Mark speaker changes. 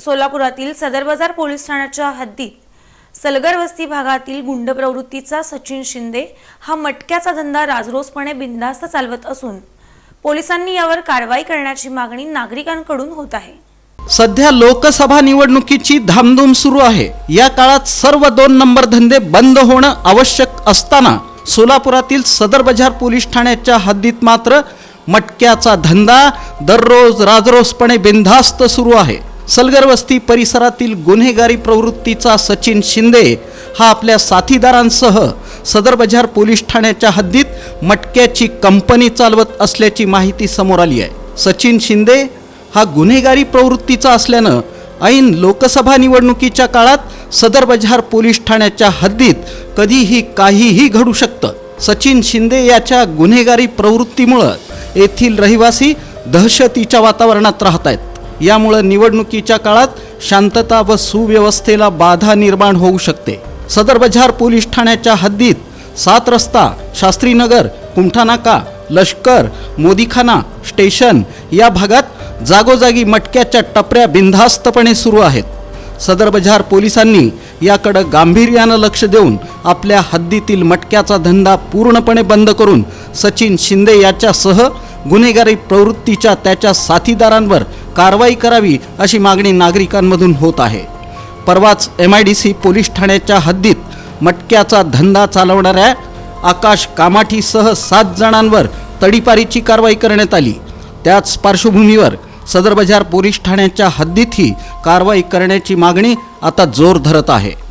Speaker 1: सोलापुरातील सदर बाजार पोलीस ठाण्याच्या हद्दीत सलगर वस्ती भागातील गुंड प्रवृत्तीचा सचिन शिंदे हा मटक्याचा धंदा राजरोसपणे बिनधास्त चालवत असून पोलिसांनी यावर कारवाई करण्याची मागणी नागरिकांकडून होत आहे.
Speaker 2: सध्या लोकसभा निवडणुकीची धामधूम सुरू आहे. या काळात सर्व दोन नंबर धंदे बंद होणं आवश्यक असताना सोलापुरातील सदर बाजार पोलीस ठाण्याच्या हद्दीत मात्र मटक्याचा धंदा दररोज राजरोसपणे बिनधास्त सुरू आहे. सलगरवस्ती परिसरातील गुन्हेगारी प्रवृत्तीचा सचिन शिंदे हा आपल्या साथीदारांसह सदर बाजार पोलीस ठाण्याच्या हद्दीत मटक्याची कंपनी चालवत असल्याची माहिती समोर आली आहे. सचिन शिंदे हा गुन्हेगारी प्रवृत्तीचा असल्यानं ऐन लोकसभा निवडणुकीच्या काळात सदर बजार पोलीस ठाण्याच्या हद्दीत कधीही काहीही घडू शकतं. सचिन शिंदे याच्या गुन्हेगारी प्रवृत्तीमुळं येथील रहिवासी दहशतीच्या वातावरणात राहत आहेत. यामुळं निवडणुकीच्या काळात शांतता व सुव्यवस्थेला बाधा निर्माण होऊ शकते. सदर बजार पोलीस ठाण्याच्या हद्दीत सात रस्ता शास्त्रीनगर कुमठानाका लष्कर मोदीखाना स्टेशन या भागात जागोजागी मटक्याच्या टपऱ्या बिनधास्तपणे सुरू आहेत. सदर बजार पोलिसांनी याकडं गांभीर्यानं लक्ष देऊन आपल्या हद्दीतील मटक्याचा धंदा पूर्णपणे बंद करून सचिन शिंदे याच्यासह गुन्हेगारी प्रवृत्तीच्या त्याच्या साथीदारांवर कारवाई करावी अशी मागणी नागरिकांमधून होत आहे. परवाच M I D C police ठाण्याच्या हद्दीत मटक्याचा धंदा चालवणाऱ्या आकाश कामाठीसह सात जणांवर तडीपारीची कारवाई करण्यात आली. त्याच पार्श्वभूमीवर सदरबजार पोलीस ठाण्याच्या हद्दीतही कारवाई करण्याची मागणी आता जोर धरत आहे.